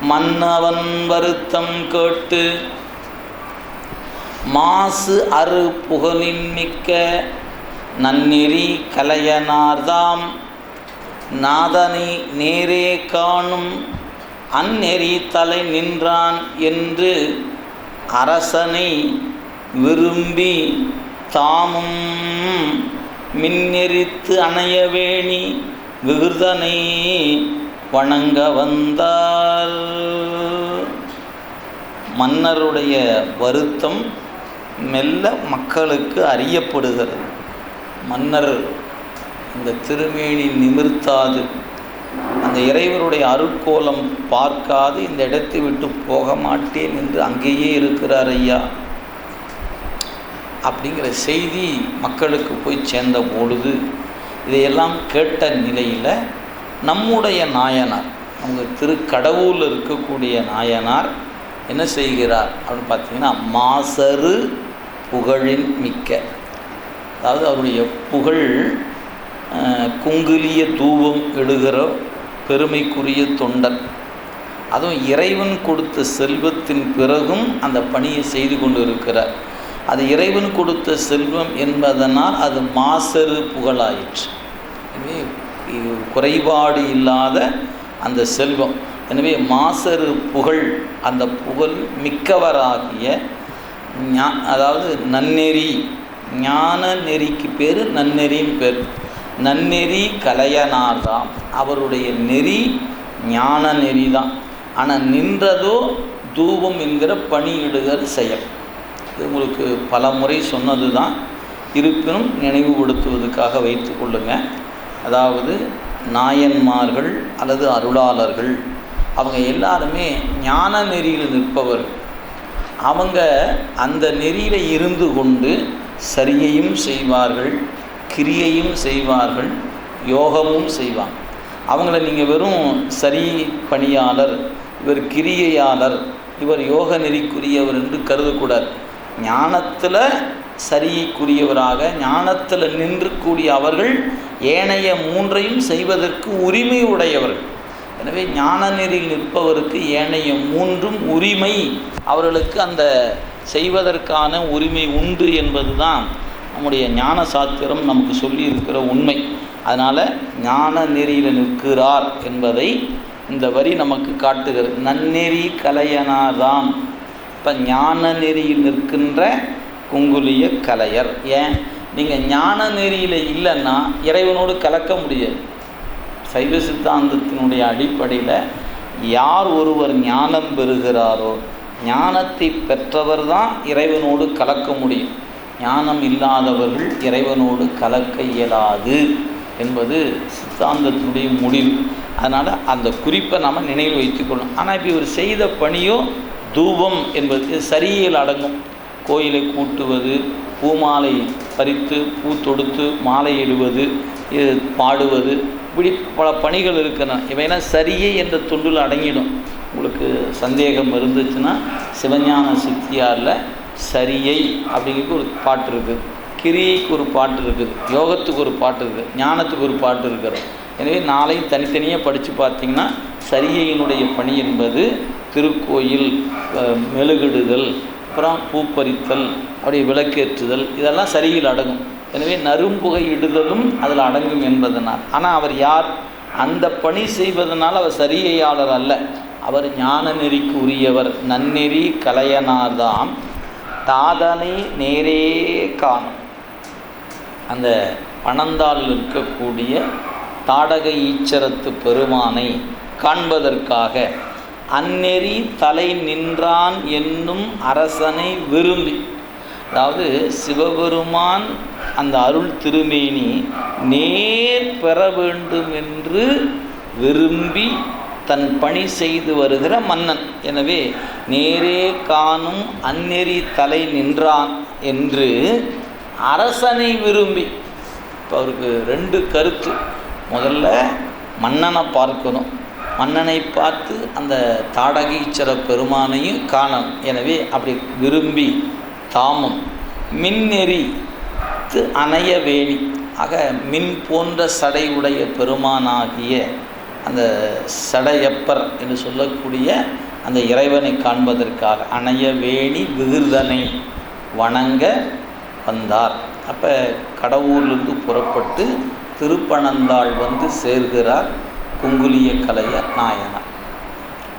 மன்னவன் வருத்தம் கேட்டு மாசு அரு புகழின் மிக்க நன்னெறி கலையனார்தாம் நாதனை நேரே காணும் அந்நெறி தலை நின்றான் என்று அரசனை விரும்பி தாமும் மின்னெறித்து அணையவேணி விகிருதனை வணங்க வந்தார். மன்னருடைய வருத்தம் மெல்ல மக்களுக்கு அறியப்படுகிறது. மன்னர் இந்த திருமேனி நிமிர்த்தாது. அந்த இறைவருடைய அருட்கோலம் பார்க்காது. இந்த இடத்தை விட்டு போக மாட்டேன் என்று அங்கேயே இருக்கிறார் ஐயா. அப்படிங்கிற செய்தி மக்களுக்கு போய் சேர்ந்த பொழுது இதையெல்லாம் கேட்ட நிலையில் நம்முடைய நாயனார் அவங்க திருக்கடவுளில் இருக்கக்கூடிய நாயனார் என்ன செய்கிறார் அப்படின்னு பார்த்தீங்கன்னா மாசரு புகழின் மிக்க. அதாவது அவருடைய புகழ் குங்குலிய தூபம் எழுகிற பெருமைக்குரிய தொண்டர் அதுவும் இறைவன் கொடுத்த செல்வத்தின் பிறகும் அந்த பணியை செய்து கொண்டு இருக்கிறார் அது இறைவன் கொடுத்த செல்வம் என்பதனால் அது மாசரு புகழாயிற்று. எனவே குறைபாடு இல்லாத அந்த செல்வம். எனவே மாசரு புகழ் அந்த புகழ் மிக்கவராகிய ஞா அதாவது நன்னெறி ஞான நெறிக்கு பேர் நன்னெறின்னு பேர். நன்னெறி கலையனார்தாம். அவருடைய நெறி ஞான நெறி தான் ஆனால் நின்றதோ தூபம் என்கிற பணியிடுகிற செயல். இது உங்களுக்கு பல முறை சொன்னது தான் இருப்பினும் நினைவுபடுத்துவதற்காக வைத்து கொள்ளுங்கள் அதாவது நாயன்மார்கள் அல்லது அருளாளர்கள் அவங்க எல்லாருமே ஞான நெறியில் நிற்பவர். அவங்க அந்த நெறியில் இருந்து கொண்டு சரியையும் செய்வார்கள் கிரியையும் செய்வார்கள் யோகமும் செய்வாங்க. அவங்கள நீங்கள் வெறும் சரி பணியாளர் இவர் கிரியையாளர் இவர் யோக நெறிக்குரியவர் என்று கருதக்கூடாது. ஞானத்தில் சரியைக்குரியவராக ஞானத்தில் நின்று கூடிய அவர்கள் ஏனைய மூன்றையும் செய்வதற்கு உரிமை உடையவர்கள். எனவே ஞான நெறியில் நிற்பவருக்கு ஏனைய மூன்றும் உரிமை அவர்களுக்கு அந்த செய்வதற்கான உரிமை உண்டு என்பதுதான் நம்முடைய ஞான சாத்திரம் நமக்கு சொல்லி இருக்கிற உண்மை. அதனால் ஞான நெறியில் நிற்கிறார் என்பதை இந்த வரி நமக்கு காட்டுகிறது. நன்னெறி கலையனாதாம் இப்போ ஞான நெறியில் நிற்கின்ற குங்குலிய கலையர். ஏன்? நீங்கள் ஞான நெறியில் இல்லைன்னா இறைவனோடு கலக்க முடியாது. சைவ சித்தாந்தத்தினுடைய அடிப்படையில் யார் ஒருவர் ஞானம் பெறுகிறாரோ ஞானத்தை பெற்றவர் தான் இறைவனோடு கலக்க முடியும். ஞானம் இல்லாதவர்கள் இறைவனோடு கலக்க இயலாது என்பது சித்தாந்தத்தினுடைய முடிவு. அதனால் அந்த குறிப்பை நம்ம நினைவில் வைத்துக்கொள்ளணும். ஆனால் இப்போ இவர் செய்த பணியோ தூபம் என்பது சரியில் அடங்கும். கோயிலை கூட்டுவது பூமாலை பறித்து பூ தொடுத்து மாலையிடுவது இது பாடுவது இப்படி பல பணிகள் இருக்கின்றன இவையெல்லாம் சரியே என்ற துண்டில் அடங்கிடும். உங்களுக்கு சந்தேகம் இருந்துச்சுன்னா சிவஞான சித்தியாரில் சரியை அப்படிங்கிறது ஒரு பாட்டு இருக்குது கிரியைக்கு ஒரு பாட்டு இருக்குது யோகத்துக்கு ஒரு பாட்டு இருக்குது ஞானத்துக்கு ஒரு பாட்டு இருக்கிறது. எனவே நாளையும் தனித்தனியாக படித்து பார்த்திங்கன்னா சரியையினுடைய பணி என்பது திருக்கோயில் மெழுகிடுதல் அப்புறம் பூப்பறித்தல் அப்படியே விளக்கேற்றுதல் இதெல்லாம் சரியில் அடங்கும். எனவே நறும்புகை இடுதலும் அதில் அடங்கும் என்பதனால். ஆனால் அவர் யார்? அந்த பணி செய்வதனால் அவர் சரியையாளர் அல்ல. அவர் ஞான நெறிக்கு உரியவர். நன்னெறி கலையனார்தாம். தாதனை நேரே காணும். அந்த பணந்தாளில் இருக்கக்கூடிய தாடக ஈச்சரத்து பெருமானை காண்பதற்காக அந்நெறி தலை நின்றான் என்னும் அரசனை விரும்பி. அதாவது சிவபெருமான் அந்த அருள் திருமேனி நேர் பெற வேண்டும் என்று விரும்பி தன் பணி செய்து வருகிற மன்னன். எனவே நேரே காணும் அந்நெறி தலை நின்றான் என்று அரசனை விரும்பி. இப்போ அவருக்கு ரெண்டு கருத்து. முதல்ல மன்னனை பார்க்கணும். மன்னனை பார்த்து அந்த தாடகீச்சர பெருமானையும் காணணும். எனவே அப்படி விரும்பி தாமம். மின்னெறி அணைய வேணி. ஆக மின் போன்ற சடை உடைய பெருமானாகிய அந்த சடையப்பர் என்று சொல்லக்கூடிய அந்த இறைவனை காண்பதற்காக அணைய வேணி விகிர்தனை வணங்க வந்தார். அப்போ கடவுர்லேருந்து புறப்பட்டு திருப்பனந்தாள் வந்து சேர்கிறார் குங்குலிய கலைய நாயனார்.